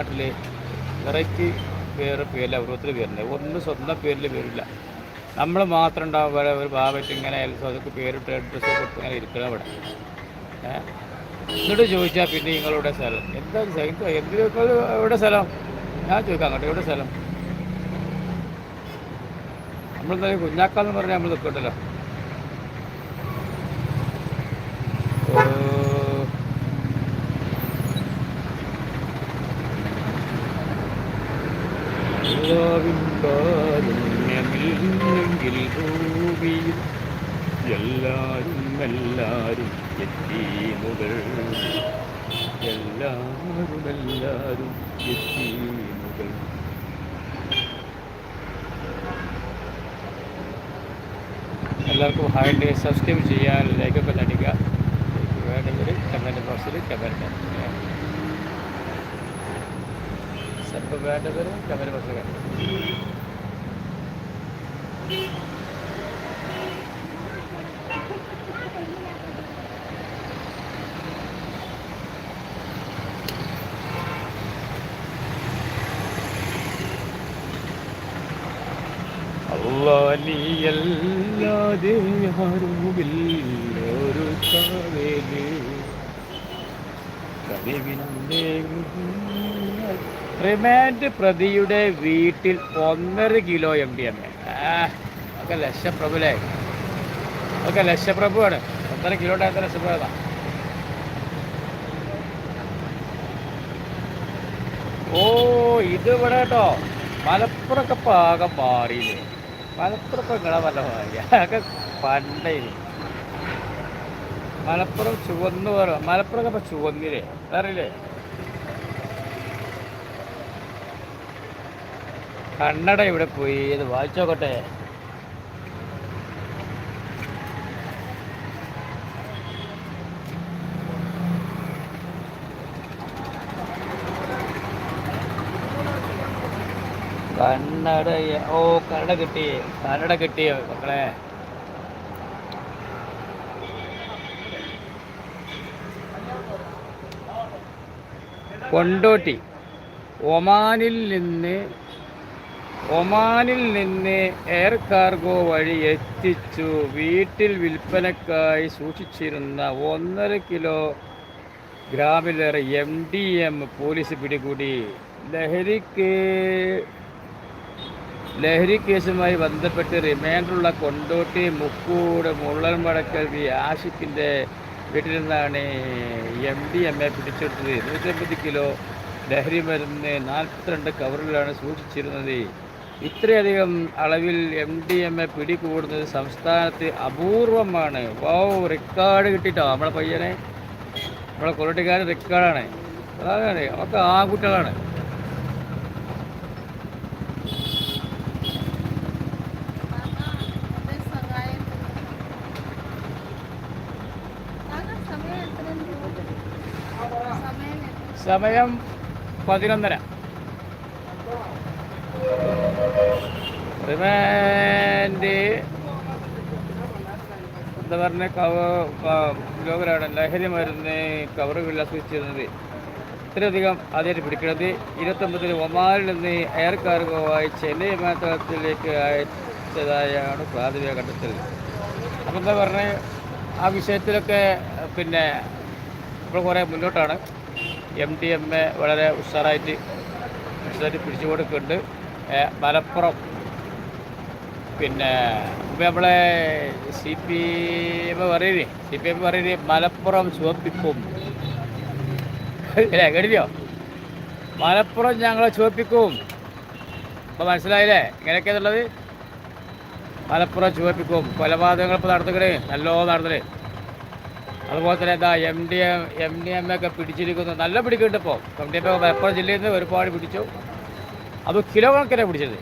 നാട്ടിൽ വെറൈറ്റി പേര് പേരില്ല ഓരോരുത്തർ പേരുണ്ട് ഒന്നും സ്വന്തം പേരിൽ പേരില്ല നമ്മൾ മാത്രം ഉണ്ടാവും വേറെ ഒരു ബാബറ്റ് ഇങ്ങനെ അതൊക്കെ പേരിട്ട് അഡ്രസ്സ് കൊടുത്ത് ഇങ്ങനെ ഇരിക്കണം ഇവിടെ എന്നിട്ട് ചോദിച്ചാൽ പിന്നെ നിങ്ങളുടെ സ്ഥലം. എന്താ സ്ഥലം? എന്തിനൊക്കെ എവിടെ സ്ഥലം? ഞാൻ ചോദിക്കാം അങ്ങോട്ട് എവിടെ സ്ഥലം? നമ്മളെന്തായാലും കുഞ്ഞാക്കാന്ന് പറഞ്ഞാൽ നമ്മൾ നിൽക്കണ്ടല്ലോ ഓ എല്ലാവിൻകാരുണ്യമില്ലെങ്കിൽ ഭൂമിയിൽ എല്ലാരും എല്ലാരും എത്തി മുകൾ എല്ലാരും എല്ലാരും എത്തി മുകൾ എല്ലാവർക്കും ഹായ് ഡേ. സബ്സ്ക്രൈബ് ചെയ്യാൻ ലൈക്കൊക്കെ നടിക്കുക. വേണമെങ്കിൽ കമന്റ് ബോക്സിൽ കമന്റ് വേണ്ടവർ കമന്റ് ബോക്സിൽ അല്ലാതെ ആരുമില്ല ഒരു കനിവിന്റെ റിമാൻഡ് പ്രതിയുടെ വീട്ടിൽ ഒന്നര kilo M D M A ഒക്കെ ലക്ഷപ്രഭുലേ. ഒക്കെ ലക്ഷപ്രഭുവാണ്. ഒന്നര കിലോ ഉണ്ടായിരുന്ന ലക്ഷപ്രഭ ഓ ഇത് ഇവിടെ കേട്ടോ. മലപ്പുറമൊക്കെ പാകം മാറിയില്ലേ. മലപ്പുറം ഇപ്പം നിങ്ങളെ വല്ല ഒക്കെ പണ്ടേ. മലപ്പുറം ചുവന്ന് പറ. മലപ്പുറം ഇപ്പം ചുവന്നില്ലേ? അറിയില്ലേ കണ്ണട ഇവിടെ പോയി. ഇത് വായിച്ചോക്കട്ടെ. കണ്ണട ഓ കണ്ണട കിട്ടി. കണ്ണട കിട്ടിയോ മക്കളെ. കൊണ്ടോട്ടി. ഒമാനിൽ നിന്ന് ഒമാനിൽ നിന്ന് എയർ കാർഗോ വഴി എത്തിച്ചു. വീട്ടിൽ വിൽപ്പനക്കായി സൂക്ഷിച്ചിരുന്ന ഒന്നര കിലോ ഗ്രാമിലേറെ എം ഡി എം പോലീസ് പിടികൂടി. ലഹരിക്ക് ലഹരി കേസുമായി ബന്ധപ്പെട്ട് റിമാൻഡുള്ള കൊണ്ടോട്ടി മുക്കൂട് മുള്ളൻമടക്കൽ വി ആഷിഖിന്റെ വീട്ടിൽ നിന്നാണ് എം ഡി എം എ പിടിച്ചെടുത്തത്. നൂറ്റമ്പത് കിലോ ലഹരി മരുന്ന് നാൽപ്പത്തിരണ്ട് കവറിലാണ് സൂക്ഷിച്ചിരുന്നത്. ഇത്രയധികം അളവിൽ എം ഡി എം എ പിടികൂടുന്നത് സംസ്ഥാനത്ത് അപൂർവമാണ്. വൗ റെക്കോർഡ് കിട്ടിയിട്ടോ നമ്മളെ പയ്യനെ? നമ്മളെ കൊലട്ടിക്കാരൻ റെക്കോർഡാണ് അതാണ് ആ ആൺകുട്ടികളാണ്. സമയം പതിനൊന്നര. റിമാൻഡ് എന്താ പറഞ്ഞ? കവ ലോകരാണ്. ലഹരി മരുന്ന് കവറുകളിൽ സൂക്ഷിച്ചിരുന്നത്. ഇത്രയധികം ആദ്യമായിട്ട് പിടിക്കുന്നത്. ഇരുപത്തൊമ്പതിന് ഒമാനിൽ നിന്ന് എയർ കാർഗോവായി ചെന്നൈ വിമാനത്താവളത്തിലേക്ക് അയച്ചതായാണ് പ്രാഥമിക കണ്ടെത്തൽ. അപ്പം എന്താ പറഞ്ഞ്? ആ വിഷയത്തിലൊക്കെ പിന്നെ ഇപ്പോൾ കുറേ മുന്നോട്ടാണ്. എം ഡി എം എ വളരെ ഉഷാറായിട്ട് ഉഷാറായിട്ട് പിടിച്ചു കൊടുക്കുന്നുണ്ട്. മലപ്പുറം. പിന്നെ ഇപ്പം നമ്മളെ സി പി എം പറയുന്നേ സി പി എം പറയുന്നേ മലപ്പുറം ചുവപ്പിക്കും. അല്ലേ? കേട്ടില്ലോ മലപ്പുറം ഞങ്ങളെ ചുവപ്പിക്കും. അപ്പോൾ മനസ്സിലായില്ലേ? ഇങ്ങനെയൊക്കെയാണുള്ളത് മലപ്പുറം ചുവപ്പിക്കും. കൊലപാതകങ്ങൾ ഇപ്പോൾ നടത്തുകണേ നല്ലോ നടത്തണേ അതുപോലെ തന്നെ എന്താ M D M M D M ഒക്കെ പിടിച്ചിരിക്കുന്നു. നല്ല പിടിക്കുന്നുണ്ട് ഇപ്പോൾ എം ഡി എം ഒക്കെ മലപ്പുറം ജില്ലയിൽ നിന്ന് ഒരുപാട് പിടിച്ചു. അത് കിലോ കണക്കിനാണ് പിടിച്ചത്.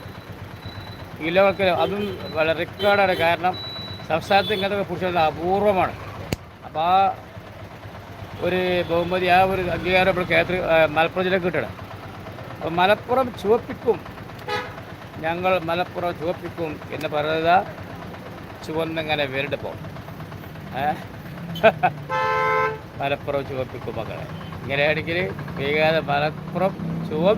കിലോ കണക്കിന് അതും വളരെ റെക്കോർഡാണ് കാരണം സംസ്ഥാനത്ത് ഇങ്ങനത്തെ പിടിച്ചത് അപൂർവമാണ്. അപ്പോൾ ആ ഒരു ബഹുമതി ആ ഒരു അംഗീകാരം ഇപ്പോൾ കേന്ദ്ര മലപ്പുറം ജില്ലക്ക് കിട്ടണം. അപ്പോൾ മലപ്പുറം ചുവപ്പിക്കും. ഞങ്ങൾ മലപ്പുറം ചുവപ്പിക്കും എന്ന് പറയുന്നത് ചുവന്നിങ്ങനെ വരണ്ടിപ്പോൾ ഏ? മലപ്പുറം ചുവപ്പിക്കും മക്കളെ ഇങ്ങനെയാണെങ്കിൽ വൈകാതെ മലപ്പുറം ചുവ